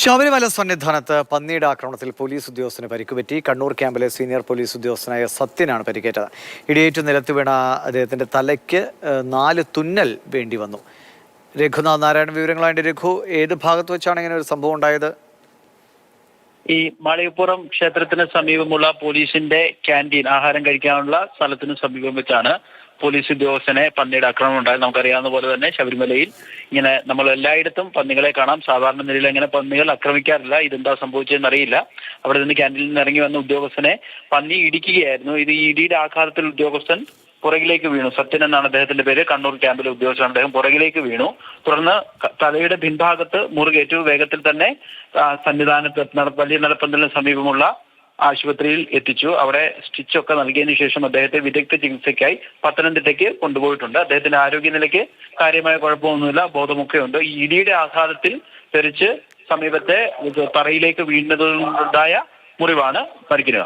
ശബരിമല സന്നിധാനത്ത് പന്നിയുടെ ആക്രമണത്തിൽ പോലീസ് ഉദ്യോഗസ്ഥന് പരിക്കുപറ്റി കണ്ണൂർ ക്യാമ്പിലെ സീനിയർ പോലീസ് ഉദ്യോഗസ്ഥനായ സത്യനാണ് പരിക്കേറ്റത്. ഇടിയേറ്റ് നിലത്ത് വീണ അദ്ദേഹത്തിന്റെ തലയ്ക്ക് നാല് തുന്നൽ വേണ്ടി വന്നു. രഘുനാഥ് നാരായണൻ വിവരങ്ങളായിട്ട് രഘു ഏത് ഭാഗത്ത് വെച്ചാണ് ഇങ്ങനെ ഒരു സംഭവം ഉണ്ടായത്? ഈ മാളികപ്പുറം ക്ഷേത്രത്തിന് സമീപമുള്ള പോലീസിന്റെ ക്യാന്റീൻ ആഹാരം കഴിക്കാനുള്ള സ്ഥലത്തിന് സമീപം വെച്ചാണ് പോലീസ് ഉദ്യോഗസ്ഥനെ പന്നിയുടെ ആക്രമണം ഉണ്ടായത്. നമുക്കറിയാവുന്ന പോലെ തന്നെ ശബരിമലയിൽ ഇങ്ങനെ നമ്മൾ എല്ലായിടത്തും പന്നികളെ കാണാം. സാധാരണ നിലയിൽ അങ്ങനെ പന്നികൾ ആക്രമിക്കാറില്ല. ഇതെന്താ സംഭവിച്ചതെന്ന് അറിയില്ല. അവിടെ നിന്ന് ക്യാന്റീനിൽ നിന്ന് ഇറങ്ങി വന്ന ഉദ്യോഗസ്ഥനെ പന്നി ഇടിക്കുകയായിരുന്നു. ഇത് ഇടിയുടെ ആഘാതത്തിൽ ഉദ്യോഗസ്ഥൻ പുറകിലേക്ക് വീണു. സത്യൻ എന്നാണ് അദ്ദേഹത്തിന്റെ പേര്. കണ്ണൂർ ക്യാമ്പിലെ ഉദ്യോഗസ്ഥനാണ് അദ്ദേഹം. പുറകിലേക്ക് വീണു. തുടർന്ന് തലയുടെ പിൻഭാഗത്ത് മുറുകേറ്റു. വേഗത്തിൽ തന്നെ സന്നിധാനത്ത് വലിയ നടപ്പന്തലിന് സമീപമുള്ള ആശുപത്രിയിൽ എത്തിച്ചു. അവിടെ സ്റ്റിച്ചൊക്കെ നൽകിയതിനു ശേഷം അദ്ദേഹത്തെ വിദഗ്ധ ചികിത്സയ്ക്കായി പത്തനംതിട്ടയ്ക്ക് കൊണ്ടുപോയിട്ടുണ്ട്. അദ്ദേഹത്തിന്റെ ആരോഗ്യനിലയ്ക്ക് കാര്യമായ കുഴപ്പമൊന്നുമില്ല ബോധമൊക്കെയുണ്ട്. ഈ ഇടിയുടെ ആഘാതത്തിൽ തെറിച്ച് സമീപത്തെ തറയിലേക്ക് വീഴുന്നതുകൊണ്ടുണ്ടായ മുറിവാണ് പരിക്കിന്